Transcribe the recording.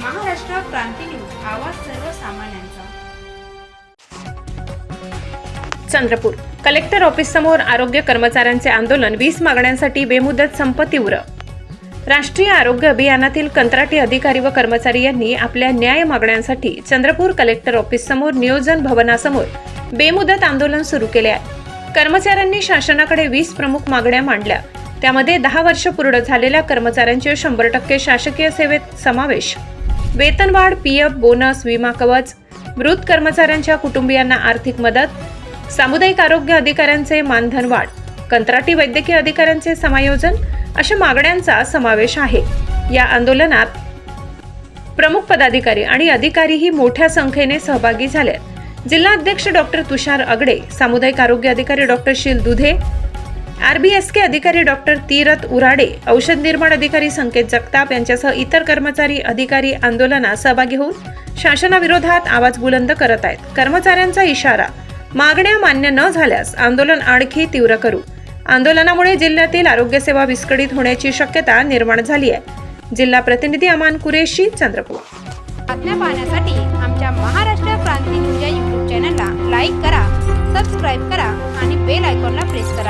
क्रांती news आवाज सर्वसामान्यांचा. Chandrapur. Collector office समोर आरोग्य कर्मचाऱ्यांचे आंदोलन वीस मागण्यांसाठी बेमुदत संप तीव्र राष्ट्रीय आरोग्य अभियानातील कंत्राटी अधिकारी व कर्मचारी यांनी आपल्या न्याय मागण्यांसाठी चंद्रपूर कलेक्टर ऑफिस समोर नियोजन भवनासमोर बेमुदत आंदोलन सुरू केले आहे. कर्मचाऱ्यांनी शासनाकडे वीस प्रमुख मागण्या मांडल्या. त्यामध्ये दहा वर्ष पूर्ण झालेल्या कर्मचाऱ्यांचे शंभर टक्के शासकीय सेवेत समावेश. वेतनवाढ पीएफ बोनस विमा कवच मृत कर्मचाऱ्यांच्या कुटुंबियांना आर्थिक मदत सामुदायिक आरोग्य अधिकाऱ्यांचे मानधन वाढ कंत्राटी वैद्यकीय अधिकाऱ्यांचे समायोजन अशा मागण्यांचा समावेश आहे. या आंदोलनात प्रमुख पदाधिकारी आणि अधिकारीही मोठ्या संख्येने सहभागी झाले जिल्हा अध्यक्ष डॉक्टर तुषार अगडे सामुदायिक आरोग्य अधिकारी डॉक्टर शील दुधे आरबीएसके अधिकारी डॉक्टर तीरथ उराडे औषध निर्माण अधिकारी संकेत जगताप यांच्यासह इतर कर्मचारी अधिकारी आंदोलनात सहभागी होऊन शासनाविरोधात आवाज बुलंद करत आहेत. कर्मचाऱ्यांचा इशारा मागण्या मान्य न झाल्यास आंदोलन आणखी तीव्र करू. आंदोलनामुळे जिल्ह्यातील आरोग्यसेवा विस्कळीत होण्याची शक्यता निर्माण झाली आहे. जिल्हा प्रतिनिधी अमान कुरेशी चंद्रपूर. बातम्या पाहण्यासाठी आमच्या महाराष्ट्र क्रांती न्यूज या यूट्यूब चॅनलला लाईक करा सबस्क्राईब करा आणि बेल आयकॉनला प्रेस करा.